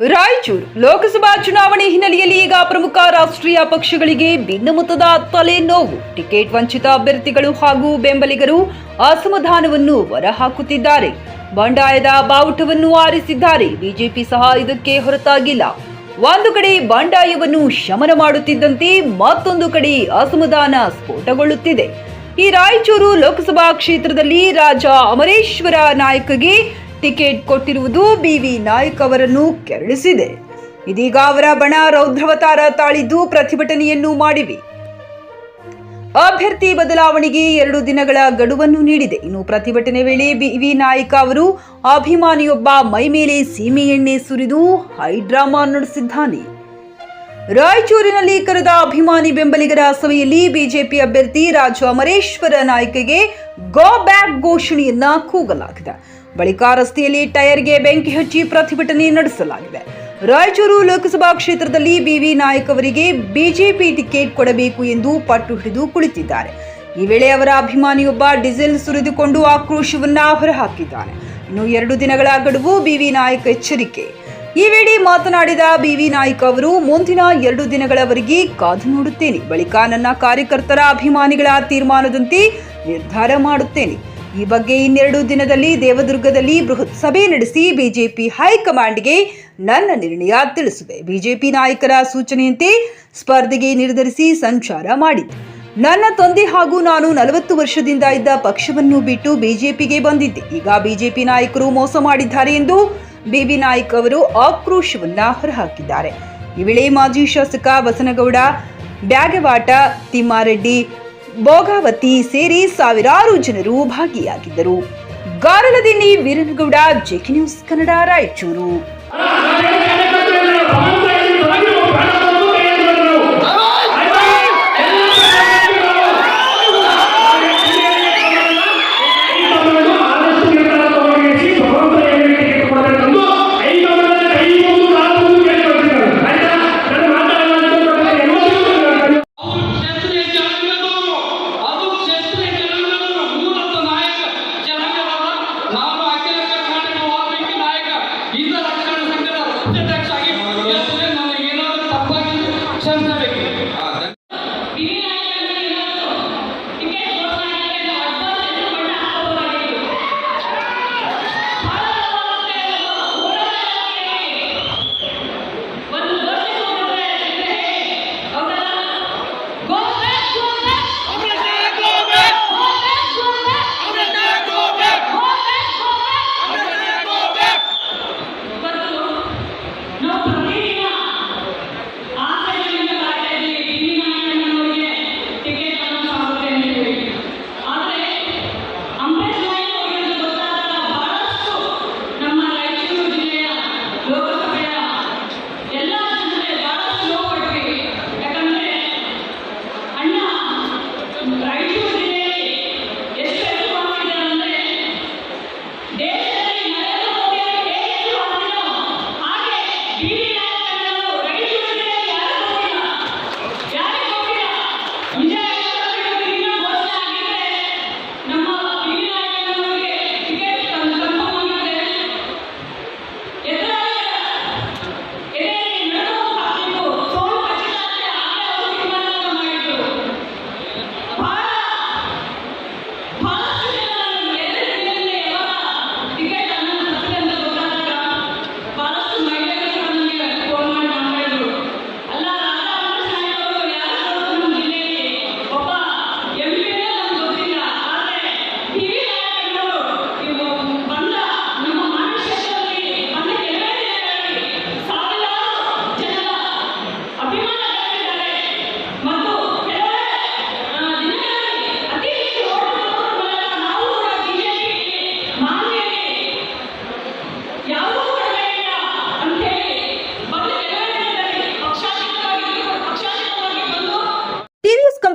ರಾಯಚೂರು ಲೋಕಸಭಾ ಚುನಾವಣೆ ಹಿನ್ನೆಲೆಯಲ್ಲಿ ಈಗ ಪ್ರಮುಖ ರಾಷ್ಟ್ರೀಯ ಪಕ್ಷಗಳಿಗೆ ಭಿನ್ನಮತದ ತಲೆನೋವು. ಟಿಕೆಟ್ ವಂಚಿತ ಅಭ್ಯರ್ಥಿಗಳು ಹಾಗೂ ಬೆಂಬಲಿಗರು ಅಸಮಾಧಾನವನ್ನು ಹೊರಹಾಕುತ್ತಿದ್ದಾರೆ. ಬಂಡಾಯದ ಬಾವುಟವನ್ನು ಆರಿಸಿದ್ದಾರೆ. ಬಿಜೆಪಿ ಸಹ ಇದಕ್ಕೆ ಹೊರತಾಗಿಲ್ಲ. ಒಂದು ಕಡೆ ಬಂಡಾಯವನ್ನು ಶಮನ ಮಾಡುತ್ತಿದ್ದಂತೆ ಮತ್ತೊಂದು ಕಡೆ ಅಸಮಾಧಾನ ಸ್ಫೋಟಗೊಳ್ಳುತ್ತಿದೆ. ಈ ರಾಯಚೂರು ಲೋಕಸಭಾ ಕ್ಷೇತ್ರದಲ್ಲಿ ರಾಜ ಅಮರೇಶ್ವರ ನಾಯಕಗೆ ಟಿಕೆಟ್ ಕೊಟ್ಟಿರುವುದು ಬಿವಿ ನಾಯ್ಕ್ ಅವರನ್ನು ಕೆರಳಿಸಿದೆ. ಇದೀಗ ಅವರ ಬಣ ರೌದ್ರವತಾರ ತಾಳಿದ್ದು ಪ್ರತಿಭಟನೆಯನ್ನು ಮಾಡಿವೆ. ಅಭ್ಯರ್ಥಿ ಬದಲಾವಣೆಗೆ ಎರಡು ದಿನಗಳ ಗಡುವನ್ನು ನೀಡಿದೆ. ಇನ್ನು ಪ್ರತಿಭಟನೆ ವೇಳೆ ಬಿವಿ ನಾಯಕ ಅವರು ಅಭಿಮಾನಿಯೊಬ್ಬ ಮೈ ಮೇಲೆ ಸೀಮೆ ಎಣ್ಣೆ ಸುರಿದು ಹೈಡ್ರಾಮಾ ನಡೆಸಿದ್ದಾನೆ. ರಾಯಚೂರಿನಲ್ಲಿ ಕರೆದ ಅಭಿಮಾನಿ ಬೆಂಬಲಿಗರ ಸಭೆಯಲ್ಲಿ ಬಿಜೆಪಿ ಅಭ್ಯರ್ಥಿ ರಾಜು ಅಮರೇಶ್ವರ ನಾಯ್ಕಗೆ ಗೋ ಬ್ಯಾಕ್ ಘೋಷಣೆಯನ್ನ ಕೂಗಲಾಗಿದೆ. ಬಳಿಕ ರಸ್ತೆಯಲ್ಲಿ ಟೈರ್ಗೆ ಬೆಂಕಿ ಹಚ್ಚಿ ಪ್ರತಿಭಟನೆ ನಡೆಸಲಾಗಿದೆ. ರಾಯಚೂರು ಲೋಕಸಭಾ ಕ್ಷೇತ್ರದಲ್ಲಿ ಬಿವಿ ನಾಯಕ್ ಅವರಿಗೆ ಬಿಜೆಪಿ ಟಿಕೆಟ್ ಕೊಡಬೇಕು ಎಂದು ಪಟ್ಟು ಹಿಡಿದು ಕುಳಿತಿದ್ದಾರೆ. ಈ ವೇಳೆ ಅವರ ಅಭಿಮಾನಿಯೊಬ್ಬ ಡೀಸೆಲ್ ಸುರಿದುಕೊಂಡು ಆಕ್ರೋಶವನ್ನ ಹೊರಹಾಕಿದ್ದಾನೆ. ಇನ್ನು ಎರಡು ದಿನಗಳ ಗಡುವು ಬಿವಿ ನಾಯಕ್ ಎಚ್ಚರಿಕೆ. ಈ ವೇಳೆ ಮಾತನಾಡಿದ ಬಿವಿ ನಾಯಕ್ ಅವರು, ಮುಂದಿನ ಎರಡು ದಿನಗಳವರೆಗೆ ಕಾದು ನೋಡುತ್ತೇನೆ. ಬಳಿಕ ನನ್ನ ಕಾರ್ಯಕರ್ತರ ಅಭಿಮಾನಿಗಳ ತೀರ್ಮಾನದಂತೆ ನಿರ್ಧಾರ ಮಾಡುತ್ತೇನೆ. ಈ ಬಗ್ಗೆ ಇನ್ನೆರಡು ದಿನದಲ್ಲಿ ದೇವದುರ್ಗದಲ್ಲಿ ಬೃಹತ್ ಸಭೆ ನಡೆಸಿ ಬಿಜೆಪಿ ಹೈಕಮಾಂಡ್ಗೆ ನನ್ನ ನಿರ್ಣಯ ತಿಳಿಸುವೆ ಬಿಜೆಪಿ ನಾಯಕರ ಸೂಚನೆಯಂತೆ ಸ್ಪರ್ಧೆಗೆ ನಿರ್ಧರಿಸಿ ಸಂಚಾರ ಮಾಡಿದೆ. ನನ್ನ ತಂದೆ ಹಾಗೂ ನಾನು ನಲವತ್ತು ವರ್ಷದಿಂದ ಇದ್ದ ಪಕ್ಷವನ್ನು ಬಿಟ್ಟು ಬಿಜೆಪಿಗೆ ಬಂದಿದ್ದೆ. ಈಗ ಬಿಜೆಪಿ ನಾಯಕರು ಮೋಸ ಮಾಡಿದ್ದಾರೆ ಎಂದು ಬಿಬಿ ನಾಯ್ಕ್ ಅವರು ಆಕ್ರೋಶವನ್ನ ಹೊರಹಾಕಿದ್ದಾರೆ. ಈ ವೇಳೆ ಮಾಜಿ ಶಾಸಕ ಬಸನಗೌಡ, ಬ್ಯಾಗವಾಟ, ತಿಮ್ಮಾರೆಡ್ಡಿ ಭೋಗಾವತಿ ಸೇರಿ ಸಾವಿರಾರು ಜನರು ಭಾಗಿಯಾಗಿದ್ದರು. Garaladinni Veeranagouda JK news Kannada Raichur.